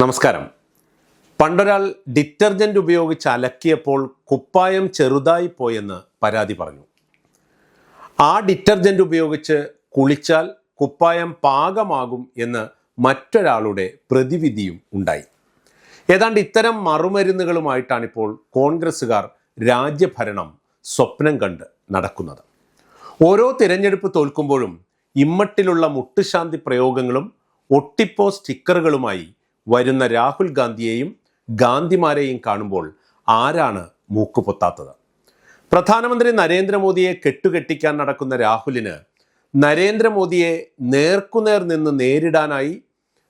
നമസ്കാരം. പണ്ടൊരാൾ ഡിറ്റർജന്റ് ഉപയോഗിച്ച് അലക്കിയപ്പോൾ കുപ്പായം ചെറുതായി പോയെന്ന് പരാതി പറഞ്ഞു. ആ ഡിറ്റർജന്റ് ഉപയോഗിച്ച് കുളിച്ചാൽ കുപ്പായം പാകമാകും എന്ന് മറ്റൊരാളുടെ പ്രതിവിധിയും ഉണ്ടായി. ഏതാണ്ട് ഇത്തരം മറുമരുന്നുകളുമായിട്ടാണിപ്പോൾ കോൺഗ്രസ്സുകാർ രാജ്യഭരണം സ്വപ്നം കണ്ട് നടക്കുന്നത്. ഓരോ തിരഞ്ഞെടുപ്പ് തോൽക്കുമ്പോഴും ഇമ്മട്ടിലുള്ള മുട്ടുശാന്തി പ്രയോഗങ്ങളും ഒട്ടിപ്പോ സ്റ്റിക്കറുകളുമായി വരുന്ന രാഹുൽ ഗാന്ധിയെയും ഗാന്ധിമാരെയും കാണുമ്പോൾ ആരാണ് മൂക്കുപൊത്താത്തത് പ്രധാനമന്ത്രി നരേന്ദ്രമോദിയെ കെട്ടുകെട്ടിക്കാൻ നടക്കുന്ന രാഹുലിന് നരേന്ദ്രമോദിയെ നേർക്കുനേർ നിന്ന് നേരിടാനായി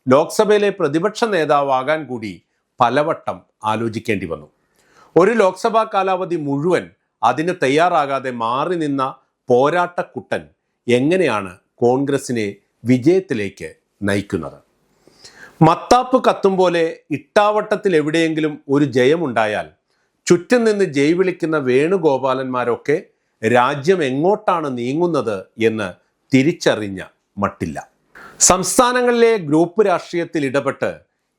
ലോക്സഭയിലെ പ്രതിപക്ഷ നേതാവാകാൻ കൂടി പലവട്ടം ആലോചിക്കേണ്ടി വന്നു. ഒരു ലോക്സഭാ കാലാവധി മുഴുവൻ അതിന് തയ്യാറാകാതെ മാറി നിന്ന പോരാട്ടക്കുട്ടൻ എങ്ങനെയാണ് കോൺഗ്രസിനെ വിജയത്തിലേക്ക് നയിക്കുന്നത്? മത്താപ്പ് കത്തും പോലെ ഇട്ടാവട്ടത്തിൽ എവിടെയെങ്കിലും ഒരു ജയമുണ്ടായാൽ ചുറ്റും നിന്ന് ജയ് വിളിക്കുന്ന വേണുഗോപാലന്മാരൊക്കെ രാജ്യം എങ്ങോട്ടാണ് നീങ്ങുന്നത് എന്ന് തിരിച്ചറിഞ്ഞ മട്ടില്ല. സംസ്ഥാനങ്ങളിലെ ഗ്രൂപ്പ് രാഷ്ട്രീയത്തിൽ ഇടപെട്ട്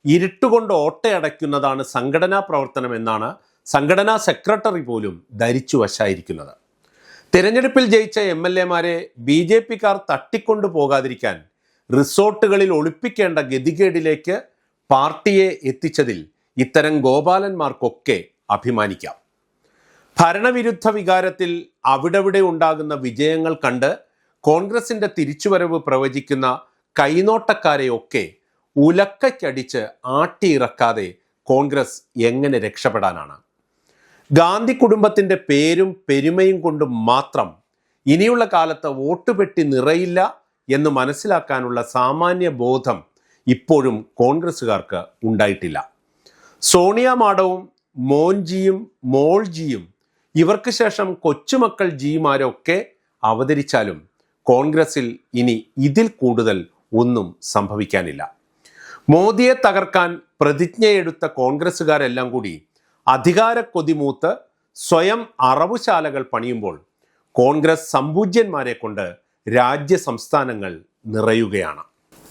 ഇരുട്ടുകൊണ്ട് ഓട്ടയടയ്ക്കുന്നതാണ് സംഘടനാ പ്രവർത്തനം എന്നാണ് സംഘടനാ സെക്രട്ടറി പോലും ധരിച്ചു വശായിരിക്കുന്നത്. തിരഞ്ഞെടുപ്പിൽ ജയിച്ച എം എൽ എമാരെ ബി ജെ പിക്കാർ തട്ടിക്കൊണ്ടു പോകാതിരിക്കാൻ റിസോർട്ടുകളിൽ ഒളിപ്പിക്കേണ്ട ഗതികേടിലേക്ക് പാർട്ടിയെ എത്തിച്ചതിൽ ഇത്തരം ഗോപാലന്മാർക്കൊക്കെ അഭിമാനിക്കാം. ഭരണവിരുദ്ധ വികാരത്തിൽ അവിടെവിടെ ഉണ്ടാകുന്ന വിജയങ്ങൾ കണ്ട് കോൺഗ്രസിന്റെ തിരിച്ചുവരവ് പ്രവചിക്കുന്ന കൈനോട്ടക്കാരെയൊക്കെ ഉലക്കയ്ക്കടിച്ച് ആട്ടിയിറക്കാതെ കോൺഗ്രസ് എങ്ങനെ രക്ഷപ്പെടാനാണ്? ഗാന്ധി കുടുംബത്തിന്റെ പേരും പെരുമയും കൊണ്ട് മാത്രം ഇനിയുള്ള കാലത്ത് വോട്ട് പെട്ടി നിറയില്ല എന്ന് മനസ്സിലാക്കാനുള്ള സാമാന്യ ബോധം ഇപ്പോഴും കോൺഗ്രസ്സുകാർക്ക് ഉണ്ടായിട്ടില്ല. സോണിയ മാഡവും മോൻജിയും മോൾജിയും ഇവർക്ക് ശേഷം കൊച്ചുമക്കൾ ജിമാരൊക്കെ അവതരിച്ചാലും കോൺഗ്രസിൽ ഇനി ഇതിൽ കൂടുതൽ ഒന്നും സംഭവിക്കാനില്ല. മോദിയെ തകർക്കാൻ പ്രതിജ്ഞയെടുത്ത കോൺഗ്രസ്സുകാരെല്ലാം കൂടി അധികാര കൊതിമൂത്ത് സ്വയം അറവുശാലകൾ പണിയുമ്പോൾ കോൺഗ്രസ് സമ്പൂജ്യന്മാരെ കൊണ്ട് രാജ്യ സംസ്ഥാനങ്ങൾ നിറയുകയാണ്.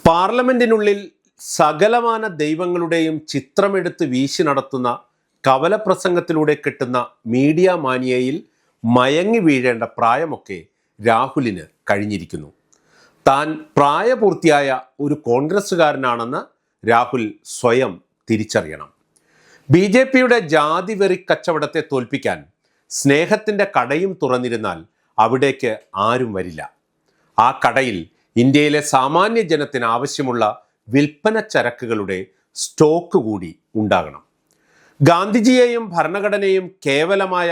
പാർലമെന്റിനുള്ളിൽ സകലമാന ദൈവങ്ങളുടെയും ചിത്രമെടുത്ത് വീശി നടത്തുന്ന കവലപ്രസംഗത്തിലൂടെ കിട്ടുന്ന മീഡിയ മാനിയയിൽ മയങ്ങി വീഴേണ്ട പ്രായമൊക്കെ രാഹുലിന് കഴിഞ്ഞിരിക്കുന്നു. താൻ പ്രായപൂർത്തിയായ ഒരു കോൺഗ്രസ്സുകാരനാണെന്ന് രാഹുൽ സ്വയം തിരിച്ചറിയണം. ബി ജെ പിയുടെ ജാതി വെറി കച്ചവടത്തെ തോൽപ്പിക്കാൻ സ്നേഹത്തിന്റെ കടയും തുറന്നിരുന്നാൽ അവിടേക്ക് ആരും വരില്ല. ആ കടയിൽ ഇന്ത്യയിലെ സാമാന്യ ജനത്തിന് ആവശ്യമുള്ള വിൽപ്പന ചരക്കുകളുടെ സ്റ്റോക്ക് കൂടി ഉണ്ടാകണം. ഗാന്ധിജിയെയും ഭരണഘടനയും കേവലമായ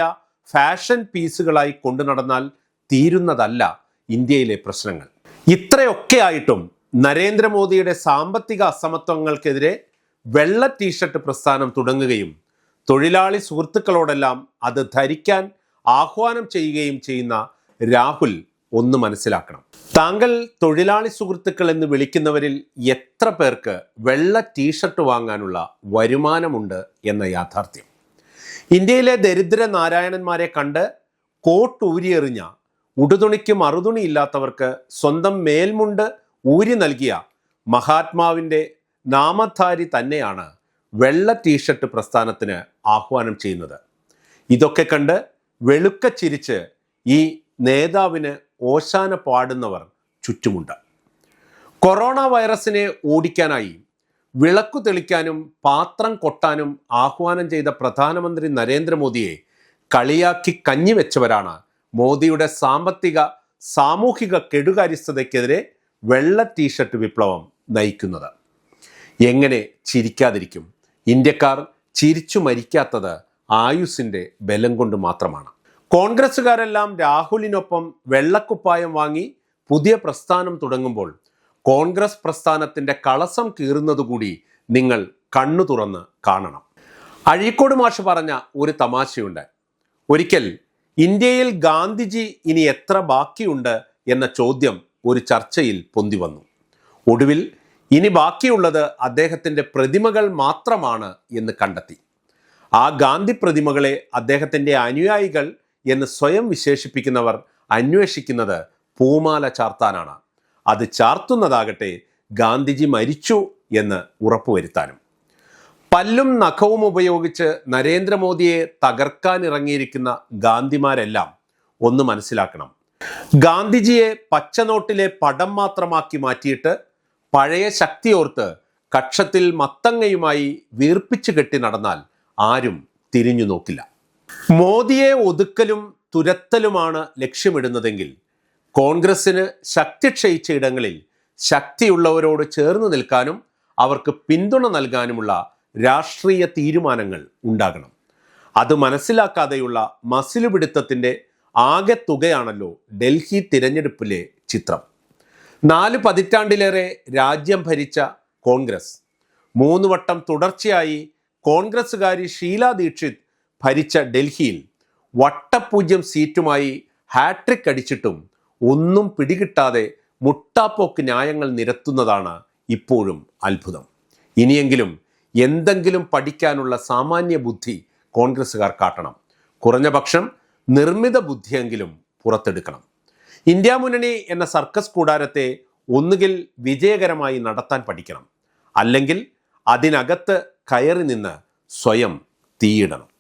ഫാഷൻ പീസുകളായി കൊണ്ടു നടന്നാൽ തീരുന്നതല്ല ഇന്ത്യയിലെ പ്രശ്നങ്ങൾ. ഇത്രയൊക്കെ ആയിട്ടും നരേന്ദ്രമോദിയുടെ സാമ്പത്തിക അസമത്വങ്ങൾക്കെതിരെ വെള്ള ടീഷർട്ട് പ്രസ്ഥാനം തുടങ്ങുകയും തൊഴിലാളി സുഹൃത്തുക്കളോടെല്ലാം അത് ധരിക്കാൻ ആഹ്വാനം ചെയ്യുകയും ചെയ്യുന്ന രാഹുൽ ഒന്ന് മനസ്സിലാക്കണം. താങ്കൾ തൊഴിലാളി സുഹൃത്തുക്കൾ എന്ന് വിളിക്കുന്നവരിൽ എത്ര പേർക്ക് വെള്ള ടീഷർട്ട് വാങ്ങാനുള്ള വരുമാനമുണ്ട് എന്ന യാഥാർത്ഥ്യം. ഇന്ത്യയിലെ ദരിദ്ര നാരായണന്മാരെ കണ്ട് കോട്ട് ഊരിയെറിഞ്ഞ ഉടുതുണിക്ക് മറുതുണി ഇല്ലാത്തവർക്ക് സ്വന്തം മേൽമുണ്ട് ഊരി നൽകിയ മഹാത്മാവിന്റെ നാമധാരി തന്നെയാണ് വെള്ള ടീഷർട്ട് പ്രസ്ഥാനത്തിന് ആഹ്വാനം ചെയ്യുന്നത്. ഇതൊക്കെ കണ്ട് വെളുക്ക ചിരിച്ച് ഈ നേതാവിന് ഓശാന പാടുന്നവർ ചുറ്റുമുണ്ട്. കൊറോണ വൈറസിനെ ഓടിക്കാനായി വിളക്കു തെളിക്കാനും പാത്രം കൊട്ടാനും ആഹ്വാനം ചെയ്ത പ്രധാനമന്ത്രി നരേന്ദ്രമോദിയെ കളിയാക്കി കഞ്ഞിവെച്ചവരാണ് മോദിയുടെ സാമ്പത്തിക സാമൂഹിക കെടുകാര്യസ്ഥതയ്ക്കെതിരെ വെള്ള ടീഷർട്ട് വിപ്ലവം നയിക്കുന്നത്. എങ്ങനെ ചിരിക്കാതിരിക്കും? ഇന്ത്യക്കാർ ചിരിച്ചു മരിക്കാത്തത് ആയുസിന്റെ ബലം കൊണ്ട് മാത്രമാണ്. കോൺഗ്രസ്സുകാരെല്ലാം രാഹുലിനൊപ്പം വെള്ളക്കുപ്പായം വാങ്ങി പുതിയ പ്രസ്ഥാനം തുടങ്ങുമ്പോൾ കോൺഗ്രസ് പ്രസ്ഥാനത്തിന്റെ കളസം കീറുന്നതുകൂടി നിങ്ങൾ കണ്ണു തുറന്ന് കാണണം. അഴീക്കോട് മാഷ് പറഞ്ഞ ഒരു തമാശയുണ്ട്. ഒരിക്കൽ ഇന്ത്യയിൽ ഗാന്ധിജി ഇനി എത്ര ബാക്കിയുണ്ട് എന്ന ചോദ്യം ഒരു ചർച്ചയിൽ പൊന്തി വന്നു. ഒടുവിൽ ഇനി ബാക്കിയുള്ളത് അദ്ദേഹത്തിന്റെ പ്രതിമകൾ മാത്രമാണ് എന്ന് കണ്ടെത്തി. ആ ഗാന്ധി പ്രതിമകളെ അദ്ദേഹത്തിന്റെ അനുയായികൾ എന്ന് സ്വയം വിശേഷിപ്പിക്കുന്നവർ അന്വേഷിക്കുന്നത് പൂമാല ചാർത്താനാണ്. അത് ചാർത്തുന്നതാകട്ടെ ഗാന്ധിജി മരിച്ചു എന്ന് ഉറപ്പുവരുത്താനും. പല്ലും നഖവും ഉപയോഗിച്ച് നരേന്ദ്രമോദിയെ തകർക്കാൻ ഇറങ്ങിയിരിക്കുന്ന ഗാന്ധിമാരെല്ലാം ഒന്ന് മനസ്സിലാക്കണം. ഗാന്ധിജിയെ പച്ചനോട്ടിലെ പടം മാത്രമാക്കി മാറ്റിയിട്ട് പഴയ ശക്തിയോർത്ത് കക്ഷത്തിൽ മത്തങ്ങയുമായി വീർപ്പിച്ചു കെട്ടി നടന്നാൽ ആരും തിരിഞ്ഞു നോക്കില്ല. മോദിയെ ഒതുക്കലും തുരത്തലുമാണ് ലക്ഷ്യമിടുന്നതെങ്കിൽ കോൺഗ്രസിന് ശക്തി ക്ഷയിച്ച ഇടങ്ങളിൽ ശക്തിയുള്ളവരോട് ചേർന്ന് നിൽക്കാനും അവർക്ക് പിന്തുണ നൽകാനുമുള്ള രാഷ്ട്രീയ തീരുമാനങ്ങൾ ഉണ്ടാകണം. അത് മനസ്സിലാക്കാതെയുള്ള മസിലുപിടുത്തത്തിന്റെ ആകെ തുകയാണല്ലോ ഡൽഹി തിരഞ്ഞെടുപ്പിലെ ചിത്രം. നാല് പതിറ്റാണ്ടിലേറെ രാജ്യം ഭരിച്ച കോൺഗ്രസ്. മൂന്ന് വട്ടം തുടർച്ചയായി കോൺഗ്രസ്സുകാരി ഷീല ദീക്ഷിത് ഭരിച്ച ഡൽഹിയിൽ വട്ടപൂജ്യം സീറ്റുമായി ഹാട്രിക് അടിച്ചിട്ടും ഒന്നും പിടികിട്ടാതെ മുട്ടാപ്പോക്ക് ന്യായങ്ങൾ നിരത്തുന്നതാണ് ഇപ്പോഴും അത്ഭുതം. ഇനിയെങ്കിലും എന്തെങ്കിലും പഠിക്കാനുള്ള സാമാന്യ ബുദ്ധി കോൺഗ്രസ്സുകാർ കാട്ടണം. കുറഞ്ഞ പക്ഷം നിർമ്മിത ബുദ്ധിയെങ്കിലും പുറത്തെടുക്കണം. ഇന്ത്യ മുന്നണി എന്ന സർക്കസ് കൂടാരത്തെ ഒന്നുകിൽ വിജയകരമായി നടത്താൻ പഠിക്കണം. അല്ലെങ്കിൽ അതിനകത്ത് കയറി നിന്ന് സ്വയം തീയിടണം.